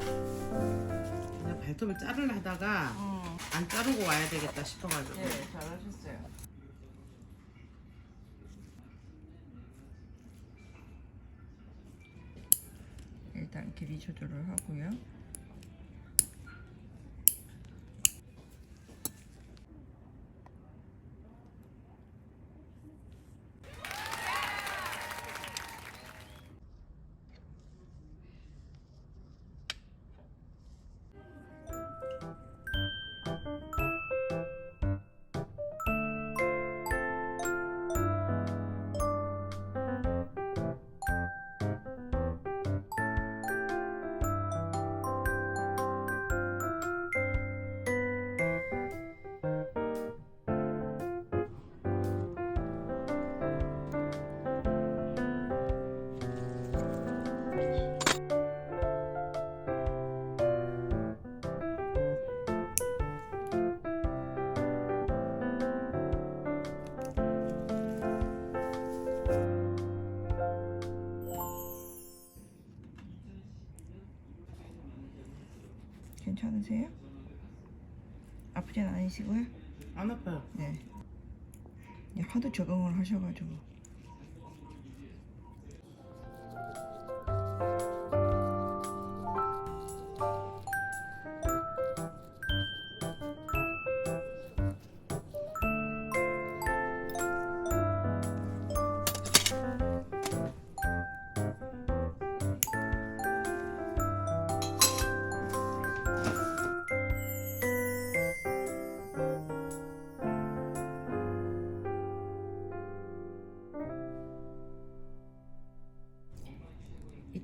그냥 발톱을 자르려 하다가 어. 안 자르고 와야 되겠다 싶어가지고. 네, 잘하셨어요. 일단 길이 조절을 하고요. 괜찮으세요? 아프진 않으시고요? 안 아파요. 네. 네, 하도 적응을 하셔가지고.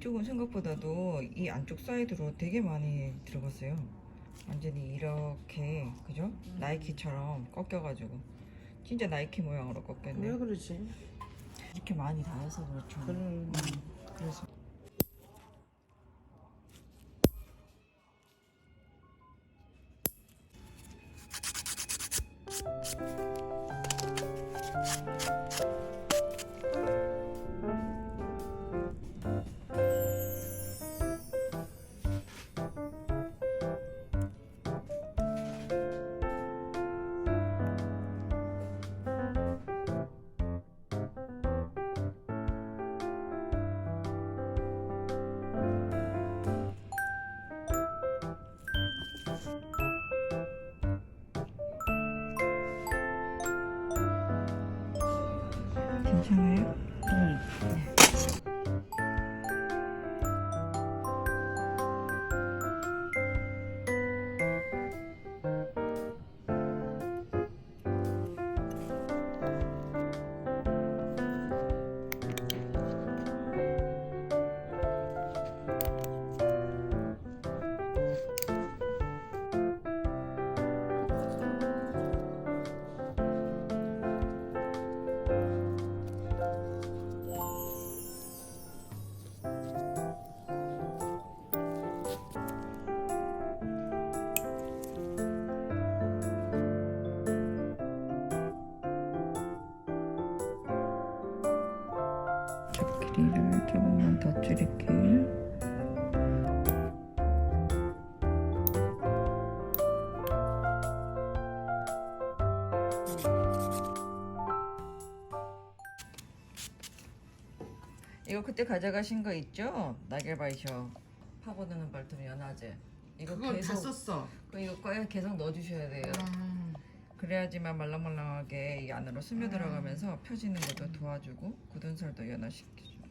이쪽은 생각보다도 이 안쪽 사이드로 되게 많이 들어갔어요. 완전히 이렇게 그죠? 나이키처럼 꺾여가지고 진짜 나이키 모양으로 왜 꺾였네. 그러지? 이렇게 많이 닿아서 그렇죠. 그런 음, 그래서 괜찮아요? 응. 길 조금만 더 줄일게요. 이거 그때 가져가신 거 있죠? 날개바이셔 파고드는 발톱 연화제 이거 그건 다 계속 썼어. 그 이거 계속 넣어주셔야 돼요. 아, 그래야지만 말랑말랑하게 이 안으로 스며 들어가면서 펴지는 것도 도와주고 굳은 살도 연화시켜주